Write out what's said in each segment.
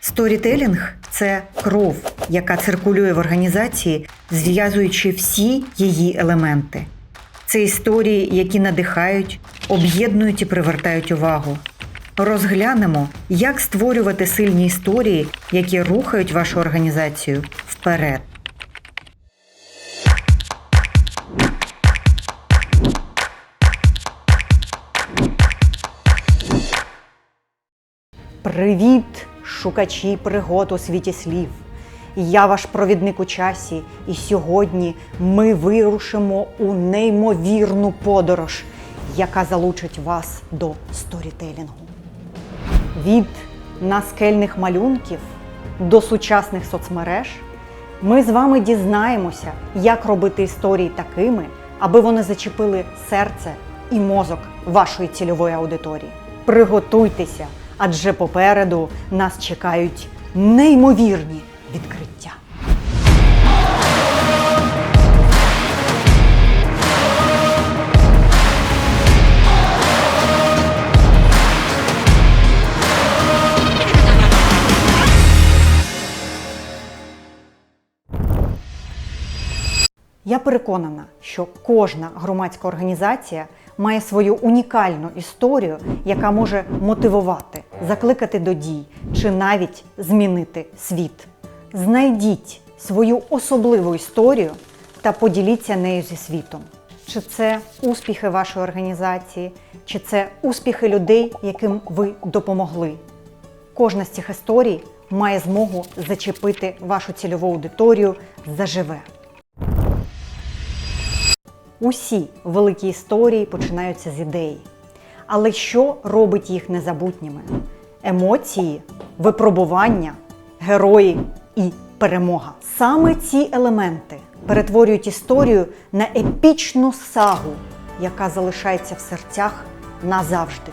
Сторітелінг це кров, яка циркулює в організації, зв'язуючи всі її елементи. Це історії, які надихають, об'єднують і привертають увагу. Розглянемо, як створювати сильні історії, які рухають вашу організацію вперед. Привіт, шукачі пригод у світі слів! Я ваш провідник у часі, і сьогодні ми вирушимо у неймовірну подорож, яка залучить вас до сторітелінгу. Від наскельних малюнків до сучасних соцмереж ми з вами дізнаємося, як робити історії такими, аби вони зачепили серце і мозок вашої цільової аудиторії. Приготуйтеся, адже попереду нас чекають неймовірні відкриття. Я переконана, що кожна громадська організація має свою унікальну історію, яка може мотивувати, закликати до дій чи навіть змінити світ. Знайдіть свою особливу історію та поділіться нею зі світом. Чи це успіхи вашої організації, чи це успіхи людей, яким ви допомогли. Кожна з цих історій має змогу зачепити вашу цільову аудиторію заживе. Усі великі історії починаються з ідеї. Але що робить їх незабутніми? Емоції, випробування, герої і перемога. Саме ці елементи перетворюють історію на епічну сагу, яка залишається в серцях назавжди.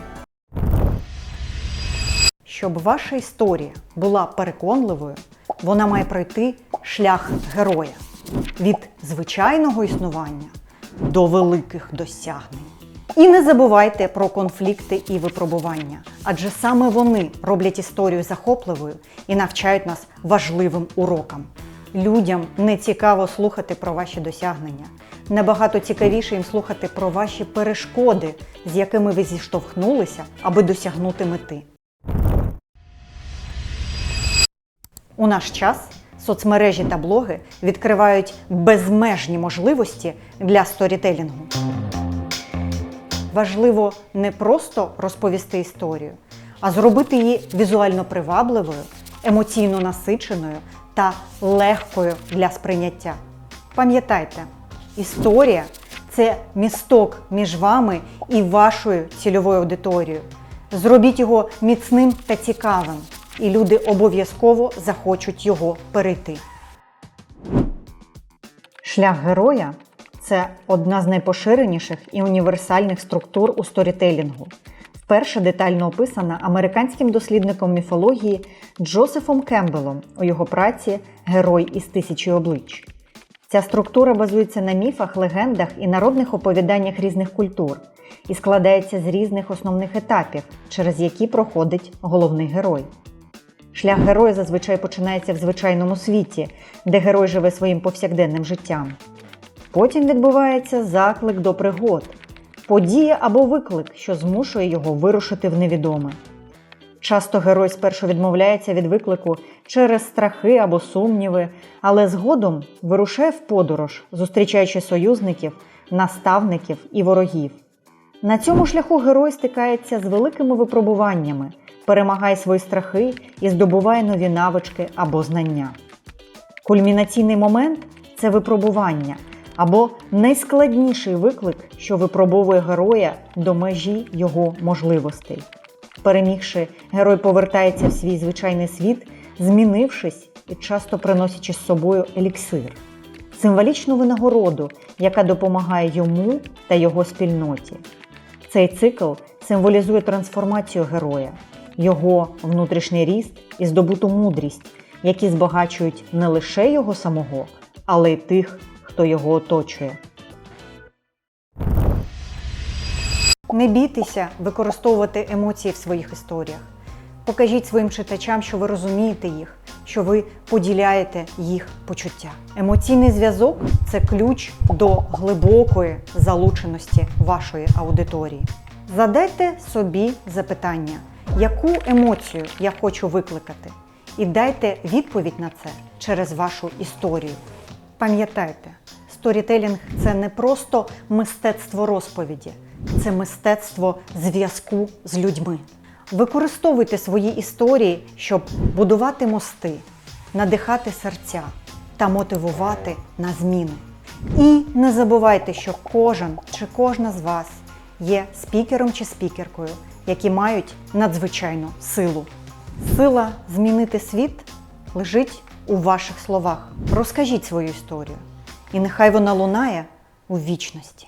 Щоб ваша історія була переконливою, вона має пройти шлях героя від звичайного існування до великих досягнень. І не забувайте про конфлікти і випробування, адже саме вони роблять історію захопливою і навчають нас важливим урокам. Людям не цікаво слухати про ваші досягнення. Набагато цікавіше їм слухати про ваші перешкоди, з якими ви зіштовхнулися, аби досягнути мети. У наш час соцмережі та блоги відкривають безмежні можливості для сторітелінгу. Важливо не просто розповісти історію, а зробити її візуально привабливою, емоційно насиченою та легкою для сприйняття. Пам'ятайте, історія це місток між вами і вашою цільовою аудиторією. Зробіть його міцним та цікавим, і люди обов'язково захочуть його перейти. Шлях героя це одна з найпоширеніших і універсальних структур у сторітелінгу. Вперше детально описана американським дослідником міфології Джозефом Кембелом у його праці Герой із тисячі облич. Ця структура базується на міфах, легендах і народних оповіданнях різних культур і складається з різних основних етапів, через які проходить головний герой. Шлях героя зазвичай починається в звичайному світі, де герой живе своїм повсякденним життям. Потім відбувається заклик до пригод, подія або виклик, що змушує його вирушити в невідоме. Часто герой спершу відмовляється від виклику через страхи або сумніви, але згодом вирушає в подорож, зустрічаючи союзників, наставників і ворогів. На цьому шляху герой стикається з великими випробуваннями, перемагає свої страхи і здобуває нові навички або знання. Кульмінаційний момент це випробування або найскладніший виклик, що випробовує героя до межі його можливостей. Перемігши, герой повертається в свій звичайний світ, змінившись і часто приносячи з собою еліксир, символічну винагороду, яка допомагає йому та його спільноті. Цей цикл символізує трансформацію героя, його внутрішній ріст і здобуту мудрість, які збагачують не лише його самого, але й тих, хто його оточує. Не бійтеся використовувати емоції в своїх історіях. Покажіть своїм читачам, що ви розумієте їх, що ви поділяєте їх почуття. Емоційний зв'язок це ключ до глибокої залученості вашої аудиторії. Задайте собі запитання, яку емоцію я хочу викликати, і дайте відповідь на це через вашу історію. Пам'ятайте, сторітелінг це не просто мистецтво розповіді, це мистецтво зв'язку з людьми. Використовуйте свої історії, щоб будувати мости, надихати серця та мотивувати на зміни. І не забувайте, що кожен чи кожна з вас є спікером чи спікеркою, які мають надзвичайну силу. Сила змінити світ лежить у ваших словах. Розкажіть свою історію, і нехай вона лунає у вічності.